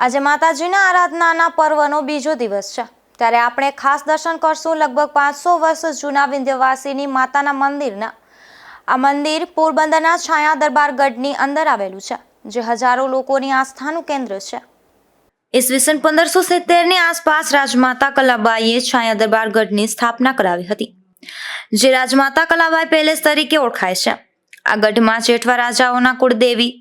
આજે માતાજીના આરાધનાના પર્વનો બીજો દિવસ છે. ત્યારે આપણે ખાસ દર્શન કરશું લગભગ પાંચસો વર્ષ જૂના વિંધ્યવાસીની માતાના મંદિરના. આ મંદિર પોરબંદરના છાયા દરબાર ગઢની અંદર આવેલું છે, જે હજારો લોકોની આસ્થાનું કેન્દ્ર છે. ઈસવીસન પંદરસો સિત્તેરની આસપાસ રાજમાતા કલાબાઈએ છાયા દરબાર ગઢની સ્થાપના કરાવી હતી, જે રાજમાતા કલાબાઈ પેલેસ તરીકે ઓળખાય છે. આ ગઢમાં જેઠવા રાજાઓના કુળદેવી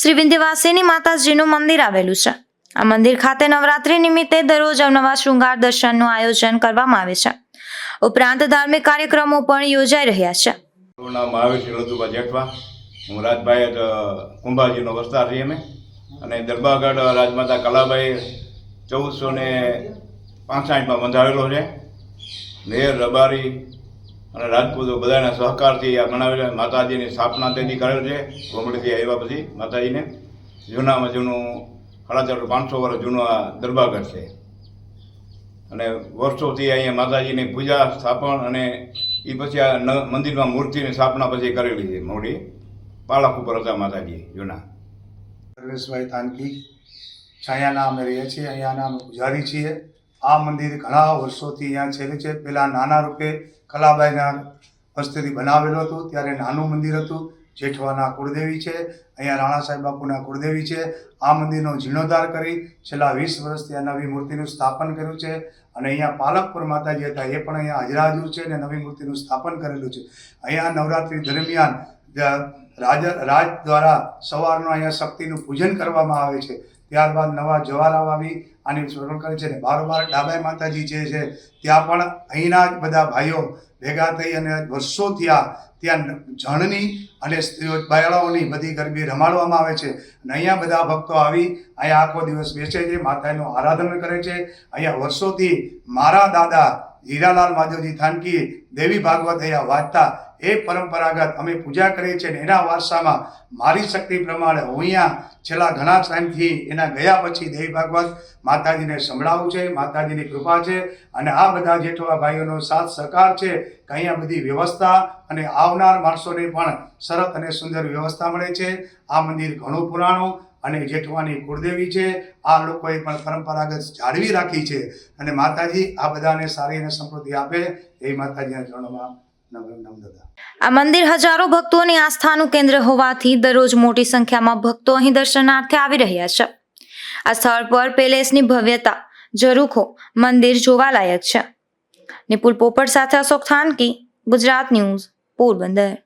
શ્રી વિંધ્યવાસીની માતાજીનું મંદિર આવેલું છે. આ મંદિર ખાતે નવરાત્રી નિમિત્તે દરરોજ અવનવા શૃંગાર દર્શનનું આયોજન કરવામાં આવે છે. ઉપરાંત ધાર્મિક કાર્યક્રમો પણ યોજાઈ રહ્યા છે. મારું નામ મહાવીર જેઠવા. હું રાજભાઈ કુંભાજીનો વસ્તાર છીએ અમે. અને દરબારગઢ રાજમાતા કલાભાઈ ચૌદસો ને પાંસઠમાં બંધાવેલો છે. નેર રબારી અને રાજપૂતો બધાના સહકારથી આ બનાવેલા માતાજીની સ્થાપના તેથી કરેલ છે. ગોમડીથી આવ્યા પછી માતાજીને જૂનામાં જૂનું સાડા ચારસો પાંચસો વર્ષ જૂનું આ દરબારગઢ છે. અને વર્ષોથી અહીંયા માતાજીની પૂજા, સ્થાપન અને એ પછી આ મંદિરમાં મૂર્તિની સ્થાપના પછી કરેલી છે મોડી. પાલખ ઉપર હતા માતાજી જૂના. સર્વેશભાઈ થાનકી છાયાના અમે રહીએ છીએ અહીંયાના અમે પૂજારી છીએ. આ મંદિર ઘણા વર્ષોથી અહીંયા છેલ્લે છે. પહેલાં નાના રૂપે કલાબાઈના હસ્તેથી બનાવેલું હતું, ત્યારે નાનું મંદિર હતું. જેઠવાના કુળદેવી છે, અહીંયા રાણા સાહેબ બાપુના કુળદેવી છે. આ મંદિરનો જીર્ણોદ્ધાર કરી છેલ્લા વીસ વર્ષથી આ નવી મૂર્તિનું સ્થાપન કર્યું છે અને અહીંયા પાલકપુર માતાજી હતા, એ પણ અહીંયા હાજરાજુ છે અને નવી મૂર્તિનું સ્થાપન કરેલું છે. અહીંયા નવરાત્રિ દરમિયાન રાજ રાજ દ્વારા સવારનું અહીંયા શક્તિનું પૂજન કરવામાં આવે છે. ત્યારબાદ નવા જવારા વાવી આની સ્મરણ કરે છે અને બારોબાર ડાબાઈ માતાજી જે છે, ત્યાં પણ અહીંના બધા ભાઈઓ ભેગા થઈ અને વર્ષો થયા ત્યાં જણની અને સ્ત્રીઓ બાયળાઓની બધી ગરબી રમાડવામાં આવે છે. અને અહીંયા બધા ભક્તો આવી, અહીંયા આખો દિવસ બેસે છે માતાનું આરાધન કરે છે. અહીંયા વર્ષોથી મારા દાદા હીરાલાલ માધવજી થાનકી દેવી ભાગવત અહીંયા વાંચતા એ પરંપરાગત અમે પૂજા કરીએ છીએ એના વારસામાં મારી શક્તિ પ્રમાણે હું અહીંયા છેલ્લા ઘણા ટાઈમથી એના ગયા પછી દેવી ભાગવત માતાજીને સંભળાવું છે, માતાજીની કૃપા છે અને આ બધા જેઠવા ભાઈઓનો સાથ સહકાર છે કે અહીંયા બધી વ્યવસ્થા અને આવનાર માણસોને પણ સરસ અને સુંદર વ્યવસ્થા મળે છે. આ મંદિર ઘણું પુરાણું અને જેઠવાની કુળદેવી છે, આ લોકોએ પણ પરંપરાગત જાળવી રાખી છે. અને માતાજી આ બધાને સારી અને સમૃદ્ધિ આપે, એ માતાજીના ચરણોમાં આ મંદિર હજારો ભક્તોની આસ્થાનું કેન્દ્ર હોવાથી દરરોજ મોટી સંખ્યામાં ભક્તો અહીં દર્શનાર્થે આવી રહ્યા છે. આ સ્થળ પર પેલેસની ભવ્યતા, ઝરૂખો, મંદિર જોવાલાયક છે. નિપુલ પોપટ સાથે અશોક થાનકી, ગુજરાત ન્યૂઝ, પોરબંદર.